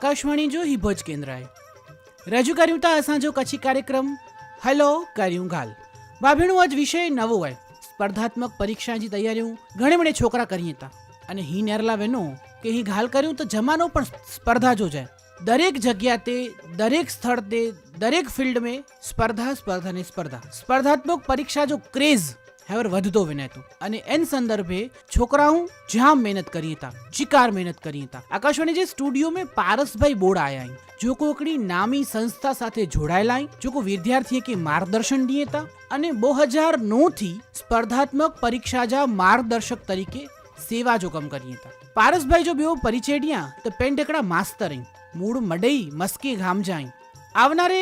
આકાશવાણી જો હિભોજ કેન્દ્રએ. રજૂ કર્યું તા અસાંજો કચ્છી કાર્યક્રમ. હલો, કર્યું ગાલ. ભાભીણું આજ વિષય નવો હોય. સ્પર્ધાત્મક પરીક્ષાની તૈયારીઓ ઘણી બધી છોકરા કરીએ હતા અને હી નેરલા વેનું કે હી ઘાલ કર્યું તો જમાનો પણ સ્પર્ધા જો જાય. દરેક જગ્યા તે, દરેક સ્થળ તે, દરેક ફિલ્ડ મેં સ્પર્ધા સ્પર્ધા ને સ્પર્ધા. સ્પર્ધાત્મક પરીક્ષા જો ક્રેઝ હેવર વધતો વિનાયતો. અને એન સંદર્ભે છોકરાઓ જામ મહેનત કરી હતા, ચિકાર મહેનત કરી હતા. આકાશવાણી જે સ્ટુડિયો મેં પારસભાઈ બોર્ડ આયા અહીં જો કોકડી નામી સંસ્થા સાથે જોડાયેલા જો કો વિદ્યાર્થીએ કે માર્ગદર્શન દીએ હતા અને બે હજાર નો થી સ્પર્ધાત્મક પરીક્ષા જા માર્ગદર્શક તરીકે સેવા જો કમ કરી હતા પારસભાઈ જો બેઓ પરિચેડિયા તો પેન્ટકડા માસ્તર અહીં મૂળ મડઈ, મસ્કે ગામ જાય. આવનારે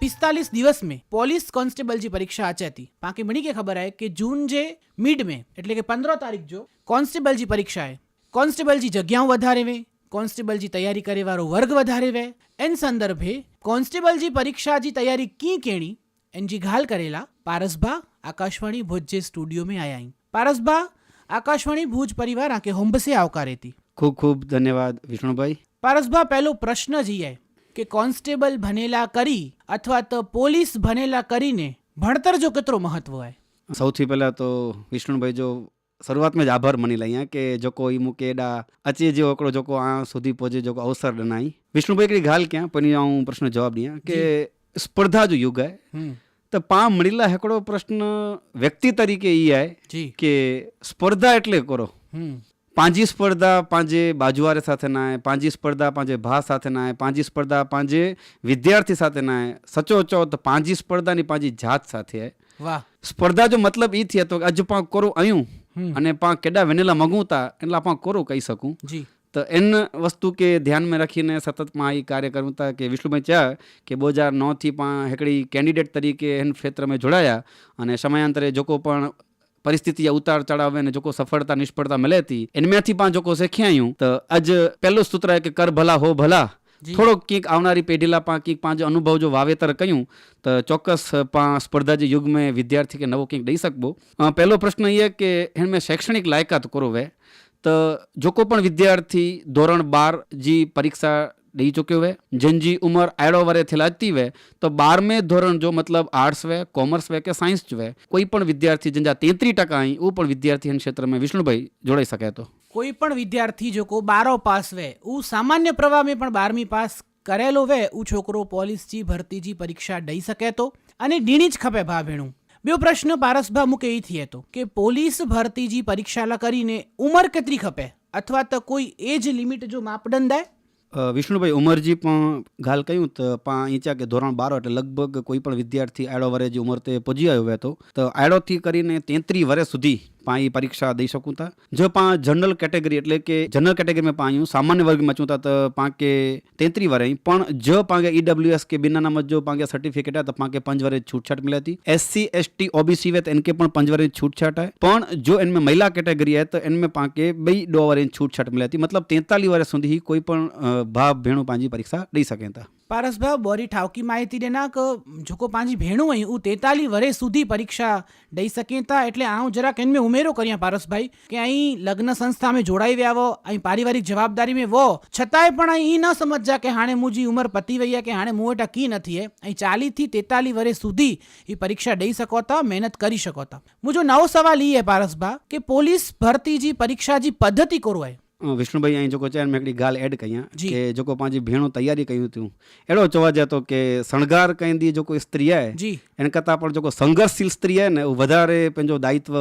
પિસ્તાલીસ દિવસ में પોલીસ કોન્સ્ટેબલ જી પરીક્ષા આચે હતી બાકી મણી કે ખબર હે કે જૂન જે મિડ में એટલે કે પંદર તારીખ જો કોન્સ્ટેબલ જી પરીક્ષા હે કોન્સ્ટેબલ જી જગ્યાઓ વધારે વે કોન્સ્ટેબલ જી તૈયારી કરે વાળો વર્ગ વધારે વે એન સંદર્ભે કોન્સ્ટેબલ જી પરીક્ષા જી તૈયારી કી કેણી એન જી ઘાલ કરેલા પારસભા આકાશવાણી ભુજ જે સ્ટુડિયો में આયા અહીં પારસભા આકાશવાણી ભુજ પરિવાર આકે હોમ્બસે આવકારે હતી ખૂબ ખૂબ ધન્યવાદ વિષ્ણુભાઈ પારસભા પહેલો પ્રશ્ન જ ઈ હે કે કોન્સ્ટેબલ ભણેલા કરી અથવા તો પોલીસ ભણેલા કરીને ભણતર જો કેટલો મહત્વ હોય? સૌથી પહેલાં તો વિષ્ણુભાઈ જો શરૂઆતમાં જ આભાર માની લઈએ કે જોકો ઈ મૂકે એડા અચે જે ઓકડો જોકો આ સુધી પહોંચે જોકો અવસર ડનાઈ વિષ્ણુભાઈ કરી ગાલ ક્યાં? પણ હું પ્રશ્ન જવાબ ડિયા કે સ્પર્ધા જો યુગ હે તો પા મળેલા હેકડો પ્રશ્ન વ્યક્તિ તરીકે ઈ આય કે સ્પર્ધા એટલે કરો. પાંજી સ્પર્ધા પાંજે બાજુવારે સાથે નાય પાંજી સ્પર્ધા પાંજે ભા સાથે નાય પાંજી સ્પર્ધા પાંજે વિદ્યાર્થી સાથે નાય. સચો ચો તો પાંજી સ્પર્ધાની પાંજી જાત સાથે વાહ. સ્પર્ધા જો મતલબ ઈ થયો તો અજ પા કરું અયું અને પા કેડા વેનેલા મગુતા એટલા પા કરું કહી શકું. જી. તો એન વસ્તુ કે ધ્યાનમાં રાખીને સતતમાં આ કાર્ય કરવું હતા કે વિષ્ણુભાઈ ચા કે બે હજાર નવથી પણ હેકડી કેન્ડિડેટ તરીકે એન ક્ષેત્રમાં જોડાયા અને સમયાંતરે જોકો પણ પરિસ્થિતિ ઉતાર ચડાવ અને જોકો સફળતા નિષ્ફળતા મળે હતી એનમાંથી પણ જોકો શીખ્યાયું તો આજ પહેલું સૂત્ર કે કર ભલા હો ભલા. થોડોક કંઈક આવનારી પેઢીલા પા કંઈક પાંચ અનુભવ જો વાવેતર કહ્યું તો ચોક્કસ પા સ્પર્ધા જે યુગ में વિદ્યાર્થી કે નવો કંઈક દઈ શકબો પહેલો પ્રશ્ન એ કે એમાં શૈક્ષણિક લાયકાત કરો વે તો જોકો પણ વિદ્યાર્થી ધોરણ બાર જી પરીક્ષા ದೊಕ್ಕಿವೆ ಜಂಜಿ ಉಮರ್ ಆಡೋ ವರೆ ಥೇಲ વે? તો બારમે ધોરણ જો મતલબ આર્ટ્સ વે કોમર્સ વે કે સાયન્સ વે? કોઈ પણ વિદ્યાર્થી જંજા તેત્રી ટકા અહીં ઓ પણ વિદ્યાર્થી ક્ષેત્રમાં વિષ્ણુભાઈ જોડાઈ શકે તો. કોઈ પણ વિદ્યાર્થી જો કો બારો પાસ વે ઉ સામાન્ય પ્રવાહ મેં પણ બારમી પાસ કરેલો વે ઉ છોકરો પોલીસજી, ભરતીજી પરીક્ષા દઈ શકે તો? અને ડીણી જ ખપે ભા ભેણું? બીજો પ્રશ્ન પારસભા મુકે એ થયે તો, કે પોલીસ ભરતીજી પરીક્ષાલા કરીને ઉંમર કેટલી ખપે? અથવા તો કોઈ એજ લિમિટ જો માપદંડ આય? વિષ્ણુભાઈ ઉંમરજી પણ ગાલ કહ્યું તો પા ઈચા કે ધોરણ બાર એટલે લગભગ કોઈ પણ વિદ્યાર્થી આડો વરે જે ઉંમર તે પહોંચી આવ્યો હોય તો તો આડોથી કરીને તેત્રી વર્ષ સુધી પા ઈ પરીક્ષા દઈ શકું તા જો પા જનરલ કેટેગરી એટલે કે જનરલ કેટેગરીમાં પા આયું સામાન્ય વર્ગમાં ચૂંતા તો પા કે તેત્રી વરે પણ જો પાંગે ઈડબ્લ્યુએસ કે બિના નામ જો પાંગે સર્ટિફિકેટ તો પાંગે पंज वरे छूटछाट मिली थी S C S T OBC वे तो इनके पण पंज वरे छूटछाट है पण जो इनमें महिला कैटेगरी है तो इनमें पाके बई दो वरे छूटछाट मिली थी मतलब तेतालीस वर्ष सुधी ही कोई पण अ, भाउ भेणू पंहिंजी परीक्षा ॾेई પારસભાઈ બોરી ઠાवकी માહિતી દેના કે જોકો પાંજી ભેણું અહીં ઉ 43 વર્ષ સુધી પરીક્ષા દઈ સકેતા એટલે આઉં જરા કેન મે ઉમેરો કર્યા પારસભાઈ કે અહીં લગ્ન સંસ્થા મે જોડાઈ વ્યાવો અહીં પારિવારિક જવાબદારી મે વો. છતાંય પણ અહીં ન સમજ્યા કે હાણે મુજી ઉંમર પતી વૈયા કે હાણે મુએટા કી નથી હે. અહીં 40 થી 43 વર્ષ સુધી એ પરીક્ષા દઈ સકોતા મહેનત કરી સકોતા મુજો નવો સવાલ ઈ હે પારસભા કે પોલીસ ભરતી જી પરીક્ષા જી પદ્ધતિ કોરવાય? વિષ્ણુભાઈ અહીં જોકો ચેર મેં ગાલ એડ કયા કે જોકો પાંજી ભેણો તૈયારી કયું તું એડો ચવા જતો કે શણગાર કઈ જોકો સ્ત્રી આય જી. એને કરતા પણ જોકો સંઘર્ષશીલ સ્ત્રી આય ને વધારે પંજો દાયિત્વ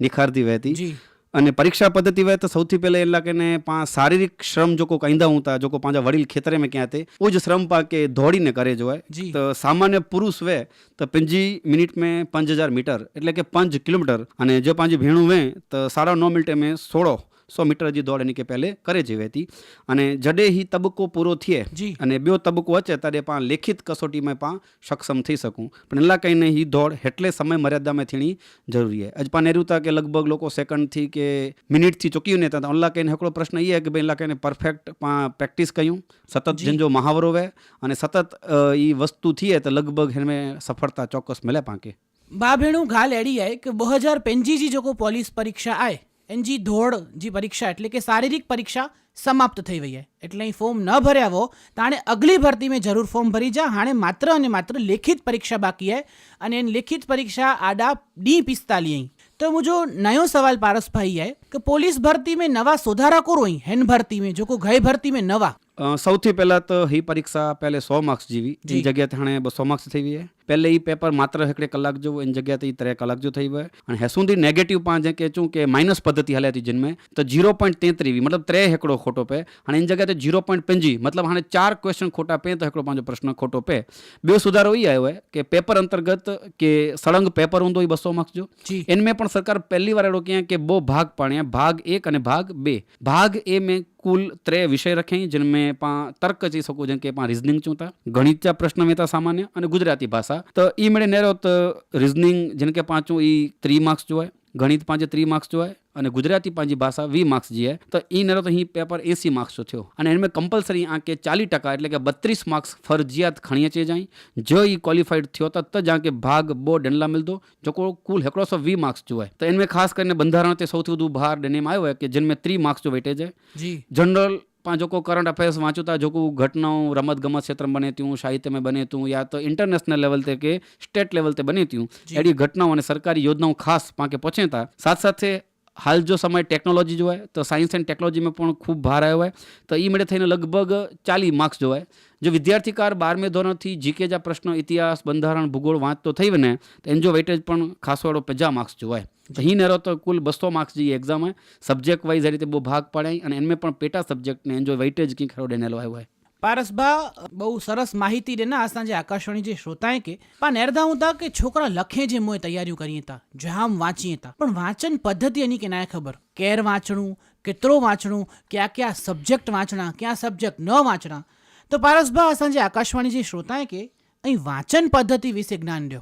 નિખારતી વહેતી. અને પરીક્ષા પદ્ધતિ વહે તો સૌથી પહેલા એ લાગે ને પા શારીરિક શ્રમ જોકો કહીંદા હું તા જોકો પાંજા વડીલ ખેતરે મેં ક્યાં તે ઉજ શ્રમ પા કે દોડીને કરે જો તો સામાન્ય પુરુષ વે તો पंजी મિનિટ મેં પાંચ હજાર મીટર એટલે કે પાંચ કિલોમીટર અને જો પાંજી ભેણું વે તો સાડા નવ મિનિટે મેં સોળો સો મીટર જે દોડ એની કે પહેલે કરે જેવી હતી અને જડે હી તબક્કો પૂરો થયે અને બ્યો તબક્કો વચ્ચે ત્યારે પા લેખિત કસોટીમાં પા સક્ષમ થઈ શકું. પણ એટલા કહીને હી દોડ એટલે સમય મર્યાદામાં થીણી જરૂરી હે. અજ પાને રહ્યું કે લગભગ લોકો સેકન્ડથી કે મિનિટથી ચૂકી ને ત્યાં એટલા કહીને એકડો પ્રશ્ન એ કે ભાઈ એટલા કહીને પરફેક્ટ પા પ્રેક્ટિસ કહ્યું સતત જેનો મહાવરો વે અને સતત એ વસ્તુ થઈએ તો લગભગ એને સફળતા ચોક્કસ મળે પાંકે. બા ભેણું ઘાલ એડી આય કે 2025 જી જો કો પોલીસ પરીક્ષા આય. એનજી ધોળ જી પરીક્ષા, એટલે કે શારીરિક પરીક્ષા સમાપ્ત થઈ ગઈ એટલે અહીં ફોર્મ ન ભર્યા હો તાણે અગલી ભરતી મેં જરૂર ફોર્મ ભરી જા. હાણે માત્ર અને માત્ર લેખિત પરીક્ષા બાકી હે. અને એની લેખિત પરીક્ષા આડા ડી પિસ્તાલી तो मुझो नयो सवाल पारस भाई है कि पुलिस भर्ती में नवा सुधारा करो ही हैन भर्ती में जो को गए भर्ती में नवा સૌથી પહેલા તો હી પરીક્ષા પહેલે સો માર્ક્સ જેવી. એ જગ્યાએ થાણે બસો માર્ક્સ થઈ ગઈ પહેલે એ પેપર માત્ર એકડે કલાક જેવું એની જગ્યાએ ત્રે કલાક જો થઈ હોય અને હેસુંથી નેગેટિવ પાંચ કે શું કે માઇનસ પદ્ધતિ હાલે હતી જન્મે તો ઝીરો પોઈન્ટ તેત્રીવી મતલબ ત્રે હેકડો ખોટો પે. અને એની જગ્યાએ ઝીરો પોઈન્ટ પંજી મતલબ હાણે ચાર ક્વેશ્ચન ખોટા પે તો હેકડો પાંચો પ્રશ્ન ખોટો પે. બે સુધારો એ આવ્યો કે પેપર અંતર્ગત કે સળંગ પેપર ઊંધો એ બસો માર્ક્સ જો. એન મેં પણ સરકાર પહેલી વાર એડો ક્યાં કે બહુ ભાગ પાણ્યા ભાગ એક અને ભાગ બે. ભાગ એ મેં कुल त्रे विषय रखियईं जिन में पाण तर्क चई सघूं जंहिंखे पाण रीज़निंग चऊं था गणित जा प्रश्न में था सामान्य अने गुजराती भाषा त ई मिड़े नेरो त रीज़निंग जिन खे पाण चऊं ई त्री मार्क्स जो आहे ગણિત પાંચે ત્રીસ માર્ક્સ જોઈએ અને ગુજરાતી પાંજી ભાષા વી માર્ક્સ જીએ. તો ઈ નરો તો અહીં પેપર એસી માર્ક્સ થયો. અને એમાં કમ્પલસરી આંકે ચાલીસ ટકા એટલે કે બત્રીસ માર્ક્સ ફરજિયાત ખણીએ છે જાય જો ઈ ક્વોલિફાઈડ થયો તો તજ આંકે ભાગ બો ડંડલા મિલતો જો કુલ હેકડો સો વી માર્ક્સ જોવાય. તો એમાં ખાસ કરીને બંધારણ તે સૌથી વધુ ભાર ડનેમ આવ્યો કે જેનમે ત્રી માર્ક્સ જો વેટેજ છે. જનરલ जनरल पाण जेको करंट अफेयर्स वांचूं था जेको घटनाऊं रमत गमत क्षेत्र में बने थियूं साहित्य में बने थियूं या त इंटरनेशनल लेवल ते के स्टेट लेवल ते बने थियूं जी। अहिड़ी घटनाऊं અને સરકારી યોજનાઓ ખાસ પાકે પહોંચે था साथ સાથે હાલ જો સમય ટેકનોલોજી જોવાય, તો સાયન્સ એન્ડ ટેકનોલોજીમાં પણ ખૂબ ભાર આવ્યો હોય. તો એ મળે થઈને લગભગ ચાલી માર્ક્સ જોવાય. જો વિદ્યાર્થીકાર બારમે ધોરણથી જીકે જા પ્રશ્નો, ઇતિહાસ, બંધારણ, ભૂગોળ વાંચતો થઈ ને તો એનજો જો વેટેજ પણ ખાસવાળો પજા માર્ક્સ જોવાય. તો હી નેરો તો કુલ બસો માર્ક્સ જે એક્ઝામ હોય સબ્જેક્ટ વાઇઝ આ રીતે બહુ ભાગ પડાય અને એમને પણ પેટા સબ્જેક્ટને એનજો જો વેટેજ કંઈક ખરો ડેનેલો આવ્યો હોય. પારસભા બહુ સરસ માહિતી દેના આ સાંજે આકાશવાણી જે શ્રોતાએ કે પણ એરધા હું તા કે છોકરા લખે જે મોય તૈયારીઓ કરીએ તા, જામ વાંચીએ તા. પણ વાંચન પદ્ધતિ એની કે ના ખબર? કેર વાંચણું, કેટલો વાંચણું, ક્યાં ક્યાં સબ્જેક્ટ વાંચણા, ક્યાં સબ્જેક્ટ ન વાંચણા? તો પારસભા આ સાંજે આકાશવાણી જે શ્રોતાએ કે, અહીં વાંચન પદ્ધતિ વિશે જ્ઞાન દો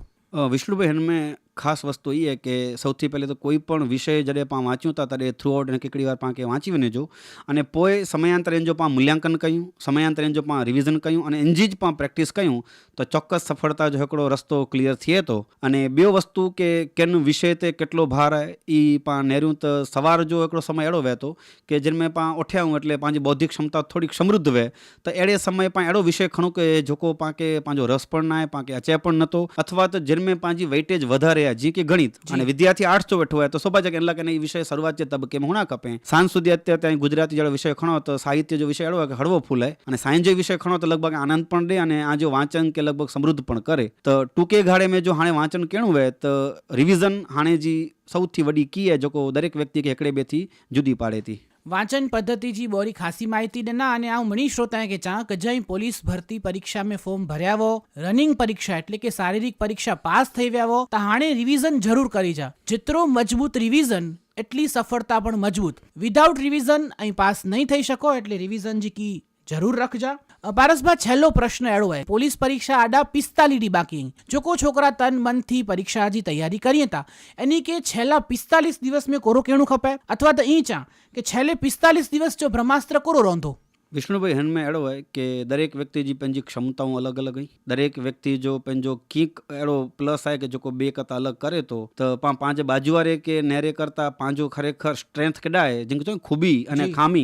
વિષ્ણુભાઈ હનમે ખાસ વસ્તુ એ કે સૌથી પહેલે તો કોઈ પણ વિષય જ્યારે પાં વાંચ્યું હતા ત્યારે થ્રુ આઉટ એને કેટલી વાર પાં કે વાંચી વને જો. અને પોએ સમયાંતરે જો પાં મૂલ્યાંકન કહ્યું સમયાંતરે જો પાં રિવિઝન કહ્યું અને એનજી જ પાં પ્રેક્ટિસ કહ્યું તો ચોક્કસ સફળતા જો હિકડો રસ્તો ક્લિયર થયે તો. અને બે વસ્તુ કે કેન વિષય તે કેટલો ભાર એ પાં નેર્યું તો સવાર જો હિકડો સમય એડો વહેતો કે જેને પાં ઓઠ્યાઉં એટલે પાંજી બૌદ્ધિક ક્ષમતા થોડીક સમૃદ્ધ વહે તો એડે સમય પાં એડો વિષય ખણું કે જોકો પાં કે પાંજો રસ પણ ના આય પાં કે અચે પણ નહોતો અથવા તો જેને પાંજી વેઇટેજ વધારે રહ્યા કે ગણિત. અને વિદ્યાર્થી આર્ટ્સ જો બેઠો હોય તો સ્વાભાવિક એટલે કે એ વિષય શરૂઆત જે તબક્કે હુણા કપે. સાંજ સુધી અત્યારે ત્યાં ગુજરાતી જેવો વિષય ખણો તો સાહિત્ય જો વિષય અડવો કે હળવો ફૂલે. અને સાયન્સ જે વિષય ખણો તો લગભગ આનંદ પણ દે અને આ જો વાંચન કે લગભગ સમૃદ્ધ પણ કરે. તો ટૂંકે ગાળે મેં જો હાણે વાંચન કેણું હોય તો રિવિઝન હાણે જે સૌથી વડી કી હે જોકો દરેક વ્યક્તિ કે એકડે બેથી જુદી પાડેતી વાંચન પદ્ધતિજી બોરી ખાસી માહિતી ના અને આ મણી શ્રોતા કે ચાંક જઈ પોલીસ ભરતી પરીક્ષા મેં ફોર્મ ભર્યાવો, રનિંગ પરીક્ષા એટલે કે શારીરિક પરીક્ષા પાસ થઈ વ્યાવો, તો હાણે રિવિઝન જરૂર કરી જા. જેટલો મજબૂત રિવિઝન એટલી સફળતા પણ મજબૂત. વિધાઉટ રિવિઝન અહીં પાસ નહીં થઈ શકો એટલે રિવિઝન જી કી જરૂર રખજા. અ, પારસભા છેલ્લો પ્રશ્ન એડો હોય પોલીસ પરીક્ષા આડા પિસ્તાલીસ ડી બાકી. જો કોઈ છોકરા તન મનથી પરીક્ષા હજી તૈયારી કરીએ તા એની કે છેલ્લા પિસ્તાલીસ દિવસ મેં કોરો કેણું ખપે? અથવા તો ઈ ચા કે છેલ્લે પિસ્તાલીસ દિવસ જો બ્રહ્માસ્ત્ર કોરો રોંધો? વિષ્ણુભાઈ हिन में अहिड़ो आहे કે દરેક વ્યક્તિ जी पंहिंजी क्षमताऊं अलॻि अलॻि आहिनि દરેક વ્યક્તિ जो पंहिंजो कीक अहिड़ो प्लस आहे की जेको ॿिए करता अलॻि करे थो त पाण पंहिंजे बाजू वारे खे नेरे करता पंहिंजो खरेखर स्ट्रेंथ केॾा आहे जंहिंखे चऊं खूबी अने जी। खामी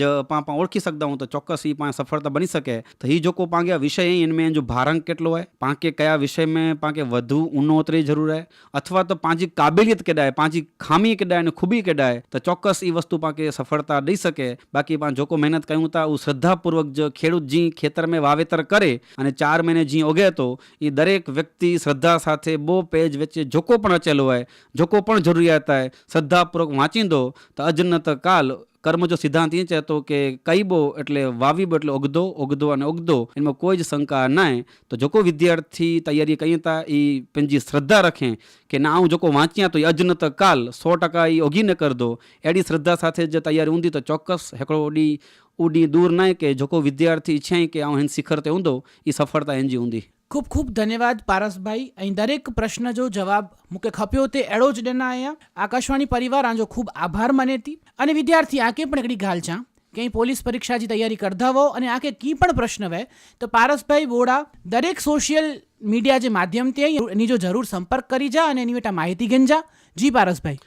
जो पाण पाण ओळखी सघंदा आहियूं त चौकस ई पाण सफलता बनी सघे त हीउ जेको पाण खे विषय आहिनि हिन में जो भारंग केतिरो आहे पाण खे कया विषय में पाण खे वधू उन्नोतरी ज़रूरु आहे अथवा त पंहिंजी क़ाबिलियत केॾा आहे पंहिंजी खामी केॾा आहिनि खूबी केॾा आहे त चौकस ई वस्तु पाण खे सफलता ॾेई सघे बाक़ी पाण जेको महिनत कयूं था ઉતાવળાઉ શ્રદ્ધાપૂર્વક જ ખેડૂત જી ખેતર મેં વાવેતર કરે અને ચાર મહિને જી ઓગે તો એ દરેક વ્યક્તિ શ્રદ્ધા સાથે બહુ પેજ વચ્ચે જોકો પણ રચેલો હોય જોકો પણ જરૂરિયાત હોય શ્રદ્ધાપૂર્વક વાંચી દો તો અજનત કાલ કર્મજો સિદ્ધાંત એ છે તો કે કઈબો એટલે વાવીબો એટલે ઓગદો ઓગદો અને ઓગદો. એમાં કોઈ જ શંકા નાય. તો જોકો વિદ્યાર્થી તૈયારી કહીએ તા એ પંજી શ્રદ્ધા રખે કે ના હું જોકો વાંચ્યા તો એ અજનત કાલ સો ટકા એ ઓગીને કર દો. એડી શ્રદ્ધા સાથે જે તૈયારી ઊંધી તો ચોક્કસ હેકડો ઓડી उहो ॾींहुं दूर न आहे की जेको विद्यार्थी इच्छाई की आउं हिन शिखर ते हूंदो ई सफलता हिन जी हूंदी ખૂબ ખૂબ ધન્યવાદ પારસભાઈ અહીં દરેક પ્રશ્ન જો જવાબ મૂકે ખપ્યો તે એડો જ ॾिना आहियां આકાશવાણી પરિવાર આજો ખૂબ આભાર માને थी અને વિદ્યાર્થી આકે પણ हिकिड़ी ॻाल्हि चवां કંઈ પોલીસ પરીક્ષા જી તૈયારી કરતા હો અને આ કે કી પણ પ્રશ્ન હોય તો પારસભાઈ બોડા દરેક સોશિયલ મીડિયા જે માધ્યમથી અહીં એની જો જરૂર સંપર્ક કરી જા અને એની બેટા માહિતી ગંજા જી પારસભાઈ.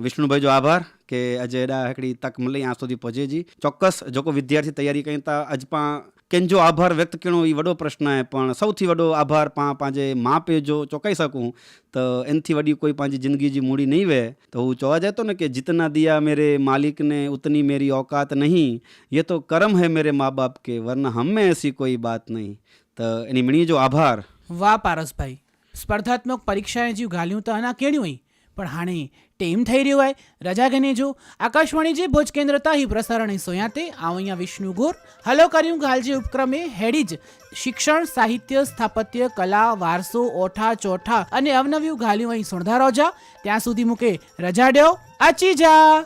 વિષ્ણુભાઈ જો આભાર કે આજે એડા હેકડી તક મળી આ સુધી પહોંચે જી. ચોક્કસ જોકો વિદ્યાર્થી તૈયારી કઈ તા અજ પા કેનજો આભાર વ્યક્ત કरणो એ વડો પ્રશ્ન હે પણ સૌથી વડો આભાર પા પાંજે મા પે જો ચોકાઈ શકું તો એનથી વડી કોઈ પાંજી જિંદગી જી મૂડી નહીં વે. તો હું ચોવા જતો ને કે જીતના દિયા મેરે માલિક ને ઉતની મેરી औकात નહીં. યે તો કર્મ હે મેરે મા બાપ કે વરના હમે એસી કોઈ બાત નહીં. તો એની મણી જો આભાર. વાહ પારસભાઈ. સ્પર્ધાત્મક પરીક્ષાએ જીવ ગાલ્યું તો આના કેણ્યું પણ હાણે ટેમ થઈ રહ્યો હોય. રજા ગને જો. આકાશવાણી જે ભોજ કેન્દ્ર તાહી પ્રસારણ સોયાતે, આવો અહીંયા વિષ્ણુ ગોર. હલો કર્યું ગાલજી ઉપક્રમે હેડીજ શિક્ષણ, સાહિત્ય, સ્થાપત્ય, કલા, વારસો, ઓઠા, ચોઠા અને અવનવ્યું ગાલ્યું અહીં સુણધારો રોજા. ત્યાં સુધી મૂકે રજા ડ્યો. આચી જા!